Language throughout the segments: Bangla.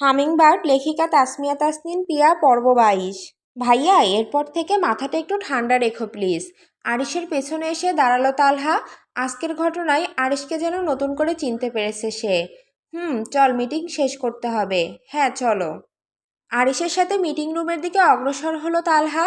হামিংবার্ড লেখিকা তাসমিয়া তাসনিন পিয়া পর্ব বাইশ ভাইয়া, এরপর থেকে মাথাটা একটু ঠান্ডা রেখো প্লিজ। আরিসের পেছনে এসে দাঁড়াল তালহা। আজকের ঘটনায় আরিসকে যেন নতুন করে চিনতে পেরেছে সে। হুম, চল, মিটিং শেষ করতে হবে। হ্যাঁ চলো। আরিসের সাথে মিটিং রুমের দিকে অগ্রসর হলো তালহা।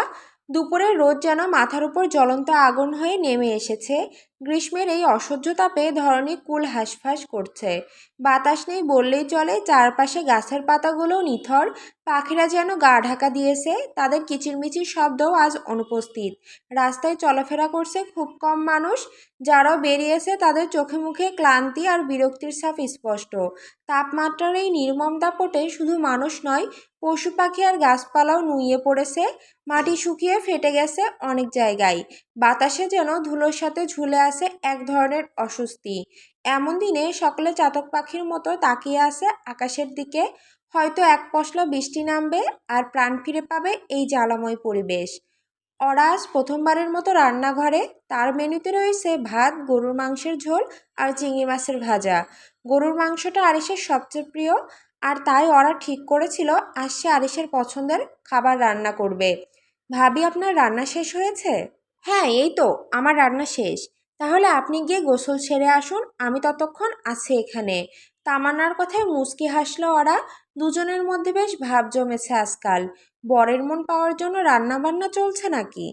দুপুরের রোদ যেন মাথার উপর জ্বলন্ত আগুন হয়ে নেমে এসেছে। গ্রীষ্মের এই অসহ্য তাপে ধরনী কুল হাঁসফাঁস করছে। বাতাস নেই বললেই চলে, চারপাশে গাছের পাতাগুলো নিথর, পাখিরা যেন গা ঢাকা দিয়েছে, তাদের কিচিরমিচির শব্দও আজ অনুপস্থিত। রাস্তায় চলাফেরা করছে খুব কম মানুষ, যারাও বেরিয়েছে তাদের চোখে মুখে ক্লান্তি আর বিরক্তির ছাপ স্পষ্ট। তাপমাত্রার এই নির্মম দাপটে শুধু মানুষ নয়, পশু পাখি আর গাছপালাও নুইয়ে পড়েছে, মাটি শুকিয়ে ফেটে গেছে অনেক জায়গায়। বাতাসে যেন ধুলোর সাথে ঝুলে আছে এক ধরনের অস্বস্তি। এমন দিনে সকলে চাতক পাখির মতো তাকিয়ে আছে আকাশের দিকে। হয়তো এক পশলা বৃষ্টি নামবে আর প্রাণ ফিরে পাবে এই জ্বালাময় পরিবেশ। ওরা আজ প্রথমবারের মতো রান্নাঘরে, তার মেনুতে রয়েছে ভাত, গরুর মাংসের ঝোল আর চিংড়ি মাছের ভাজা। গরুর মাংসটা আরিসের সবচেয়ে প্রিয় আর তাই ওরা ঠিক করেছিল আজ সে আরিসের পছন্দের খাবার রান্না করবে। ভাবি, আপনার রান্না শেষ হয়েছে? হ্যাঁ এই তো, আমার রান্না শেষ। তাহলে আপনি গিয়ে গোসল সেরে আসুন, আমি ততক্ষণ আছি এখানে। তামান্নার কথায় মুচকি হাসলো ওরা। দুজনের মধ্যে বেশ ভাব জমেছে আজকাল। বরের মন পাওয়ার জন্য রান্না বান্না চলছে নাকি?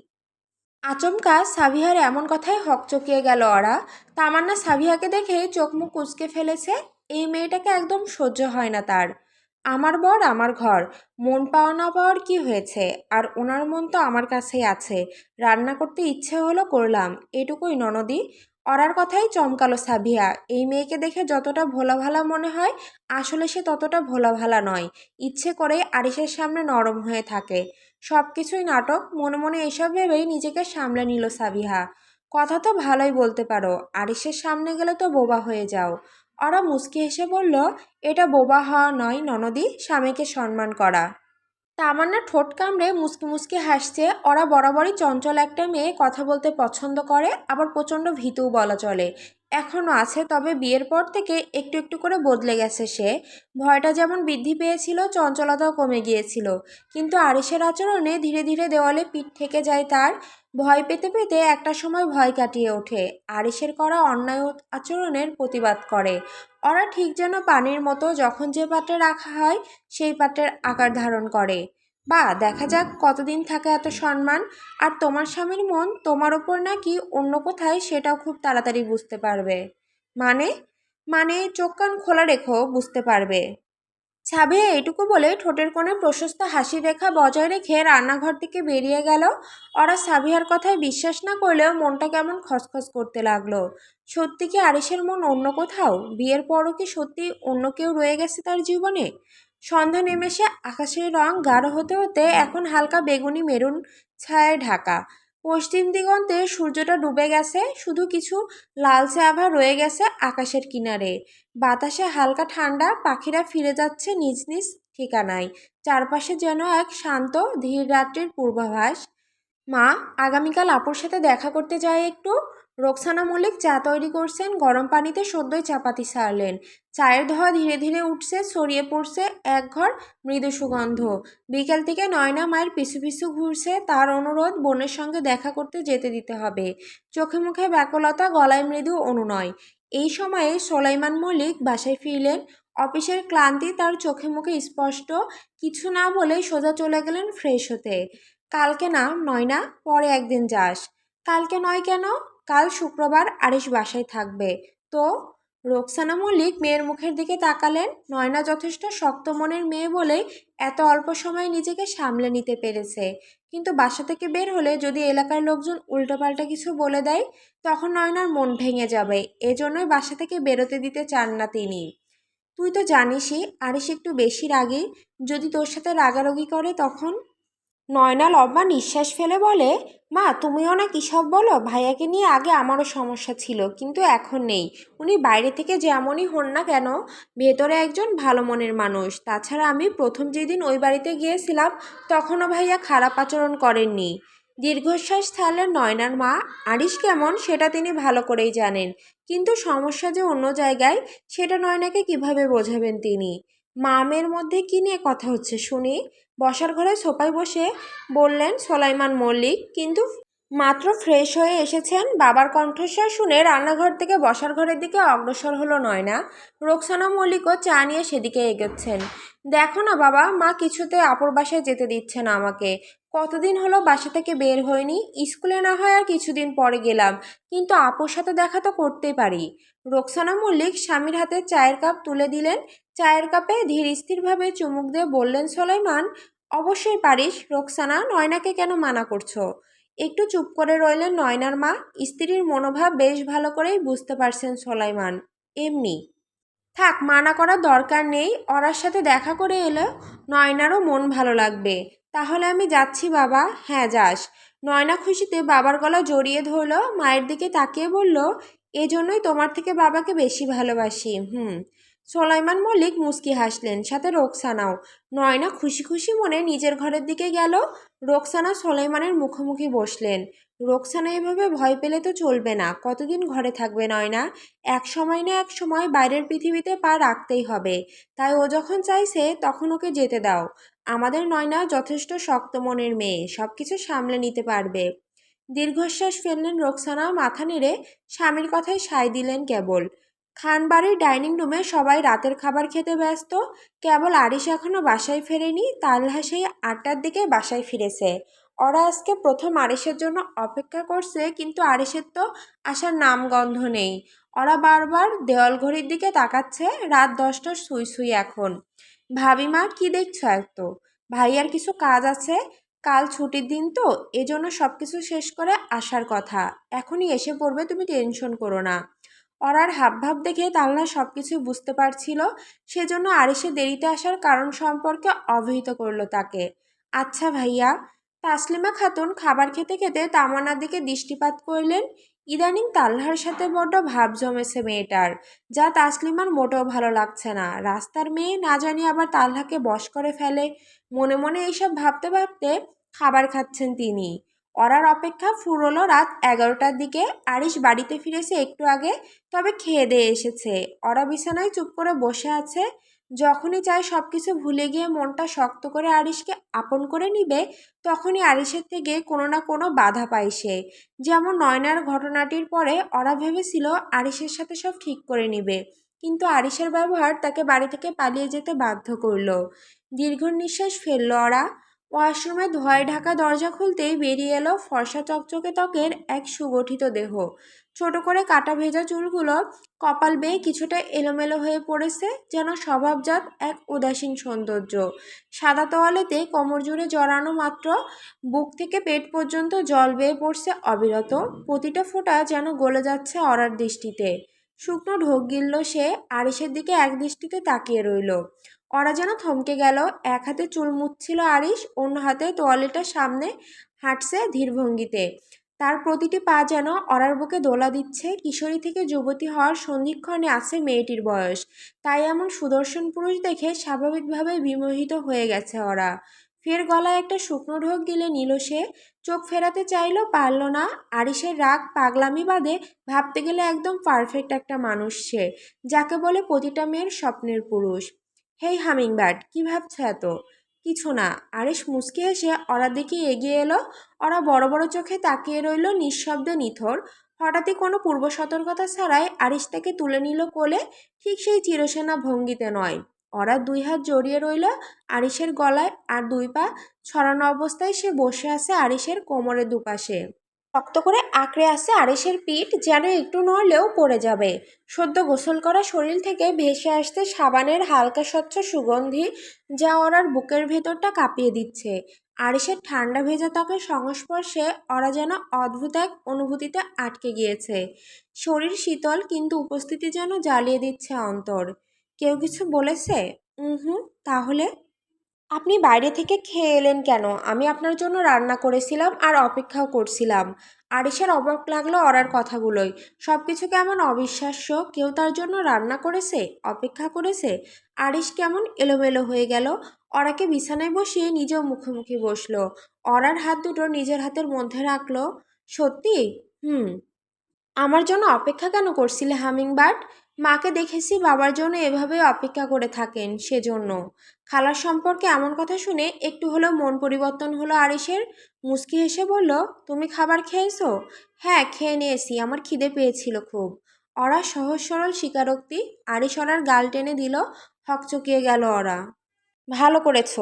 আচমকা সাবিহার এমন কথায় হকচকিয়ে গেল ওরা। তামান্না সাবিহাকে দেখে চোখ মুখ কুচকে ফেলেছে। এই মেয়েটাকে একদম সহ্য হয় না তার। আমার বর আমার ঘর। মন পাওয়া না পাওয়ার কী হয়েছে? আর ওনার মন তো আমার কাছেই আছে। রান্না করতে ইচ্ছে হলো করলাম। এটুকুই ননদি। অরার কথাই চমকালো সাবিয়া। এই মেয়েকে দেখে যতটা ভোলা ভালা মনে হয়, আসলে সে ততটা ভোলা ভালা নয়। ইচ্ছে করে আরিসের সামনে নরম হয়ে থাকে। সব কিছুই নাটক। মনে মনে এসব ভেবেই নিজেকে সামলে নিল সাবিহা। কথা তো ভালোই বলতে পারো। আরিসের সামনে গেলে তো বোবা হয়ে যাও। ওরা মুচকি হেসে বলল, এটা বোবা হওয়া নয় ননদি, স্বামীকে সম্মান করা। তামান্না ঠোঁট কামড়ে মুচকি মুচকি হাসছে। ওরা বরাবরই চঞ্চল একটা মেয়ে কথা বলতে পছন্দ করে, আবার প্রচণ্ড ভীতু বলা চলে। এখনও আছে, তবে বিয়ের পর থেকে একটু একটু করে বদলে গেছে সে। ভয়টা যেমন বৃদ্ধি পেয়েছিল, চঞ্চলতাও কমে গিয়েছিল। কিন্তু আরিসের আচরণে ধীরে ধীরে দেওয়ালে পিঠ থেকে যায় তার। ভয় পেতে পেতে একটা সময় ভয় কাটিয়ে ওঠে। আরিসের করা অন্যায় আচরণের প্রতিবাদ করে। ওরা ঠিক যেন পানির মতো যখন যে পাত্রে রাখা হয়, সেই পাত্রের আকার ধারণ করে। বা দেখা যাক কতদিন থাকে এত সম্মান, আর তোমার স্বামীর মন তোমার ওপর নাকি অন্য কোথায় সেটাও খুব তাড়াতাড়ি বুঝতে পারবে। মানে? মানে চোখ কান খোলা রেখো বুঝতে পারবে। সাবিয়া এইটুকু বলে ঠোঁটের কোণে প্রশস্ত হাসি রেখা বজায় রেখে রান্নাঘর থেকে বেরিয়ে গেল। ওরা সাবিহার কথায় বিশ্বাস না করলেও মনটা কেমন খসখস করতে লাগল। সত্যি কি আরিসের মন অন্য কোথাও? বিয়ের পরও কি সত্যি অন্য কেউ রয়ে গেছে তার জীবনে? সন্ধ্যা নেমে এসে আকাশের রং গাঢ় হতে হতে এখন হালকা বেগুনি মেরুন ছায়ায় ঢাকা। পশ্চিম দিগন্তে সূর্যটা ডুবে গেছে, শুধু কিছু লালচে আভা রয়ে গেছে আকাশের কিনারে। বাতাসে হালকা ঠান্ডা, পাখিরা ফিরে যাচ্ছে নিজ নিজ ঠিকানায়। চারপাশে যেন এক শান্ত, ধীর রাত্রির পূর্বাভাস। মা, আগামীকাল আপুর সাথে দেখা করতে যাই একটু? রোকসানা মল্লিক চা তৈরি করছেন গরম পানিতে সদ্যই চাপাতি সারলেন। চায়ের ধোয়া ধীরে ধীরে উঠছে, ছড়িয়ে পড়ছে এক ঘর মৃদু সুগন্ধ। বিকেল থেকে নয়না মায়ের পিছু পিছু ঘুরছে, তার অনুরোধ বোনের সঙ্গে দেখা করতে যেতে দিতে হবে। চোখে মুখে ব্যাকুলতা, গলায় মৃদু অনুনয়। এই সময়ে সোলাইমান মল্লিক বাসায় ফিরলেন। অফিসের ক্লান্তি তার চোখে মুখে স্পষ্ট, কিছু না বলেই সোজা চলে গেলেন ফ্রেশ হতে। কালকে না নয় না পরে একদিন যাস। কালকে নয় কেন? কাল শুক্রবার আরিস বাসায় থাকবে। তো, রোকসানা মল্লিক মেয়ের মুখের দিকে তাকালেন। নয়না যথেষ্ট শক্ত মনের মেয়ে বলেই এত অল্প সময় নিজেকে সামলে নিতে পেরেছে। কিন্তু বাসা থেকে বের হলে যদি এলাকার লোকজন উল্টোপাল্টা কিছু বলে দেয়, তখন নয়নার মন ভেঙে যাবে। এজন্যই বাসা থেকে বেরোতে দিতে চান না তিনি। তুই তো জানিসই আরিস একটু বেশি রাগী। যদি তোর সাথে রাগারাগি করে তখন? নয়না লম্বা নিঃশ্বাস ফেলে বলে, মা, তুমিও না কী সব বলো? ভাইয়াকে নিয়ে আগে আমারও সমস্যা ছিল, কিন্তু এখন নেই। উনি বাইরে থেকে যেমনই হন না কেন, ভেতরে একজন ভালো মনের মানুষ। তাছাড়া আমি প্রথম যেদিন ওই বাড়িতে গিয়েছিলাম, তখনও ভাইয়া খারাপ আচরণ করেননি। দীর্ঘশ্বাস ছাড়লেন নয়নার মা আরিস কেমন? সেটা তিনি ভালো করেই জানেন। কিন্তু সমস্যা যে অন্য জায়গায়, সেটা নয়নাকে কীভাবে বোঝাবেন তিনি? মামের মধ্যে কী নিয়ে কথা হচ্ছে? শুনি। বসার ঘরে সোফায় বসে বললেন, সোলাইমান মল্লিক, কিন্তু মাত্র ফ্রেশ হয়ে এসেছেন। বাবার কণ্ঠস্বর শুনে রান্নাঘর থেকে বসার ঘরের দিকে অগ্রসর হলো নয় না রোকসানা মল্লিকও চা নিয়ে সেদিকে এগোচ্ছেন। দেখো না বাবা, মা কিছুতে আপর বাসায় যেতে দিচ্ছে না আমাকে। কতদিন হলো বাসা থেকে বের হয়নি? স্কুলে না হয় আর কিছুদিন পরে গেলাম। কিন্তু আপুর সাথে দেখা তো করতেই পারি। রোকসানা মল্লিক স্বামীর হাতে চায়ের কাপ তুলে দিলেন। চায়ের কাপে ধীর স্থিরভাবে চুমুক দিয়ে বললেন, সোলাইমান, অবশ্যই পারিস। রোকসানা, নয়নাকে কেন মানা করছ? একটু চুপ করে রইলেন নয়নার মা। স্ত্রীর মনোভাব বেশ ভালো করেই বুঝতে পারছেন সোলাইমান। এমনি। থাক, মানা করার দরকার নেই। ওরার সাথে দেখা করে এলে নয়নারও মন ভালো লাগবে। তাহলে আমি যাচ্ছি, বাবা। হ্যাঁ যাস। নয়না খুশিতে বাবার গলা জড়িয়ে ধরল, মায়ের দিকে তাকিয়ে বলল, এজন্যই তোমার থেকে বাবাকে বেশি ভালোবাসি। হুম। সোলাইমান মল্লিক মুস্কি হাসলেন, সাথে রোকসানাও। নয়না খুশি খুশি মনে নিজের ঘরের দিকে গেল, রোকসানা সোলাইমানের মুখোমুখি বসলেন। রোকসানা এভাবে ভয় পেলে তো চলবে না। কতদিন ঘরে থাকবে নয়না? এক সময় না এক সময় বাইরের পৃথিবীতে পা রাখতেই হবে। তাই ও যখন চাইছে, তখন ওকে যেতে দাও। আমাদের নয়না যথেষ্ট শক্ত মনের মেয়ে সব কিছু সামলে নিতে পারবে। দীর্ঘশ্বাস ফেললেন রোকসানা, মাথা নেড়ে স্বামীর কথায় সায় দিলেন কেবল। খানবাড়ির ডাইনিং রুমে সবাই রাতের খাবার খেতে ব্যস্ত, কেবল আরিশ এখনও বাসায় ফেরেনি, তালহা সেই আটটার দিকে বাসায় ফিরেছে। ওরা আজকে প্রথম আরিসের জন্য অপেক্ষা করছে, কিন্তু আরিসের তো আসার নাম গন্ধ নেই। ওরা বারবার দেওয়াল ঘড়ির দিকে তাকাচ্ছে, রাত দশটার সুই সুই এখন। ভাবি, মা, কী দেখছ এত? ভাইয়ার কিছু কাজ আছে? কাল ছুটির দিন তো, এজন্য সব কিছু শেষ করে আসার কথা। এখনই এসে পড়বে, তুমি টেনশন করো না। অরার হাবভাব দেখে তালনা সব কিছু বুঝতে পারছিল। সেজন্য আরিসে দেরিতে আসার কারণ সম্পর্কে অবহিত করল তাকে। আচ্ছা ভাইয়া। তাসলিমা খাতুন খাবার খেতে খেতে তামান্নার দিকে দৃষ্টিপাত করলেন। ইদানিং তাল্লাহার সাথে বড্ড ভাব জমেছে মেয়েটার, যা তাসলিমার মোটেও ভালো লাগছে না। রাস্তার মেয়ে না জানি আবার তাল্লাহাকে বশ করে ফেলে। মনে মনে এইসব ভাবতে ভাবতে খাবার খাচ্ছেন তিনি। অরার অপেক্ষা ফুরলো রাত এগারোটার দিকে। আরিশ বাড়িতে ফিরেছে একটু আগে, তবে খেয়ে দিয়ে এসেছে। অরা বিছানায় চুপ করে বসে আছে। যখনই চায় সব কিছু ভুলে গিয়ে মনটা শক্ত করে আরিশকে আপন করে নিবে, তখনই আরিশের থেকে কোনো না কোনো বাধা পায় সে। যেমন নয়নার ঘটনাটির পরে অরা ভেবেছিল আরিশের সাথে সব ঠিক করে নিবে, কিন্তু আরিশের ব্যবহার তাকে বাড়ি থেকে পালিয়ে যেতে বাধ্য করল। দীর্ঘ নিঃশ্বাস ফেলল অরা ওয়াশরুমে ধোয়ায় ঢাকা দরজা খুলতেই বেরিয়ে এলো ফর্সা চকচকে ত্বকের এক সুগঠিত দেহ। ছোট করে কাটা ভেজা চুলগুলো কপাল বেয়ে কিছুটা এলোমেলো হয়ে পড়েছে, যেন স্বভাবজাত এক উদাসীন সৌন্দর্য। সাদা তোয়ালেতে কোমর জুড়ে জড়ানো মাত্র বুক থেকে পেট পর্যন্ত জল বেয়ে পড়ছে অবিরত। প্রতিটা ফোঁটা যেন গলে যাচ্ছে অরার দৃষ্টিতে। শুকনো ঢোক গিলল সে আরিসের দিকে এক দৃষ্টিতে তাকিয়ে রইল। ওরা যেন থমকে গেল, এক হাতে চুল মুছছিল আরিশ অন্য হাতে তোয়ালেটার সামনে হাঁটছে ধীরভঙ্গিতে। তার প্রতিটি পা যেন অরার বুকে দোলা দিচ্ছে। কিশোরী থেকে যুবতী হওয়ার সন্ধিক্ষণে আছে মেয়েটির বয়স। তাই এমন সুদর্শন পুরুষ দেখে স্বাভাবিকভাবে বিমোহিত হয়ে গেছে ওরা ফের গলায় একটা শুকনো ঢোক গেলে নিল সে। চোখ ফেরাতে চাইল পারল না। আরিসের রাগ, পাগলামি বাদে ভাবতে গেলে একদম পারফেক্ট একটা মানুষ সে, যাকে বলে প্রতিটা মেয়ের স্বপ্নের পুরুষ। হেই হামিংবার্ড, কী ভাবছ এত? কিছু না। আরেশ মুচকে এসে ওরা দিকে এগিয়ে এলো। অরা বড় বড় চোখে তাকিয়ে রইল নিঃশব্দ নিথর। হঠাৎই কোনো পূর্ব সতর্কতা ছাড়াই আরিশ তাকে তুলে নিল কোলে। ঠিক সেই চিরসেনা ভঙ্গিতে নয়। অরা দুই হাত জড়িয়ে রইল আরিশের গলায় আর দুই পা। ছড়ানো অবস্থায় সে বসে আছে আরিশের কোমরের দুপাশে। শক্ত করে আঁকড়ে আছে আড়েসের পিঠ, যেন একটু নড়লেও পড়ে যাবে। সদ্য গোসল করা শরীর থেকে ভেসে আসতে সাবানের হালকা স্বচ্ছ সুগন্ধি যা ওরার বুকের ভেতরটা কাঁপিয়ে দিচ্ছে। আড়েসের ঠান্ডা ভেজা ত্বকের সংস্পর্শে ওরা যেন অদ্ভুত এক অনুভূতিতে আটকে গিয়েছে। শরীর শীতল, কিন্তু উপস্থিতি যেন জ্বালিয়ে দিচ্ছে অন্তর। কেউ কিছু বলেছে? হুম, তাহলে? আপনি বাইরে থেকে খেয়ে এলেন কেন? আমি আপনার জন্য রান্না করেছিলাম আর অপেক্ষাও করছিলাম। আরিসের অবাক লাগল অরার কথাগুলোই সব কিছু কেমন অবিশ্বাস্য? কেউ তার জন্য রান্না করেছে? অপেক্ষা করেছে? আরিস কেমন এলোমেলো হয়ে গেল? অরাকে বিছানায় বসিয়ে নিজেও মুখোমুখি বসল। অরার হাত দুটো নিজের হাতের মধ্যে রাখল। সত্যি? হুম। আমার জন্য অপেক্ষা কেন করছিলে হামিংবার্ড? মাকে দেখেছি বাবার জন্য এভাবে অপেক্ষা করে থাকেন সেজন্য। খালার সম্পর্কে এমন কথা শুনে একটু হলেও মন পরিবর্তন হলো আরিসের মুচকি এসে বলল, তুমি খাবার খেয়েছো? হ্যাঁ খেয়ে নিয়েছি, আমার খিদে পেয়েছিল খুব। অরা সহজ সরল স্বীকারোক্তি। আরিস অরার গাল টেনে দিল, হকচকিয়ে গেল অরা। ভালো করেছ।